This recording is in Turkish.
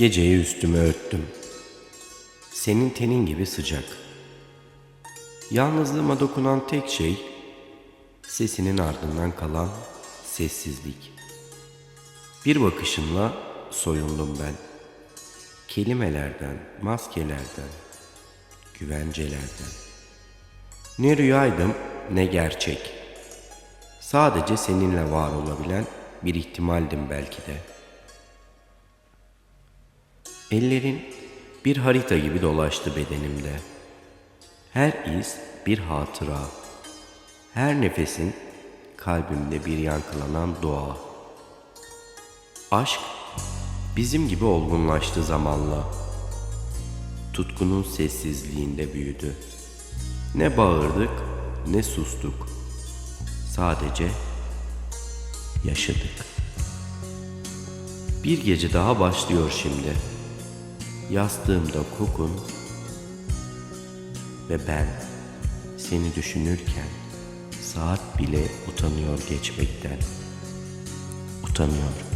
Geceyi üstüme örttüm. Senin tenin gibi sıcak. Yalnızlığıma dokunan tek şey sesinin ardından kalan sessizlik. Bir bakışınla soyundum ben. Kelimelerden, maskelerden, güvencelerden. Ne rüyaydım ne gerçek. Sadece seninle var olabilen bir ihtimaldim belki de. Ellerin bir harita gibi dolaştı bedenimde. Her iz bir hatıra. Her nefesin kalbimde bir yankılanan dua. Aşk bizim gibi olgunlaştı zamanla. Tutkunun sessizliğinde büyüdü. Ne bağırdık ne sustuk. Sadece yaşadık. Bir gece daha başlıyor şimdi. Yastığımda kokun ve ben seni düşünürken saat bile utanıyor geçmekten. Utanıyorum.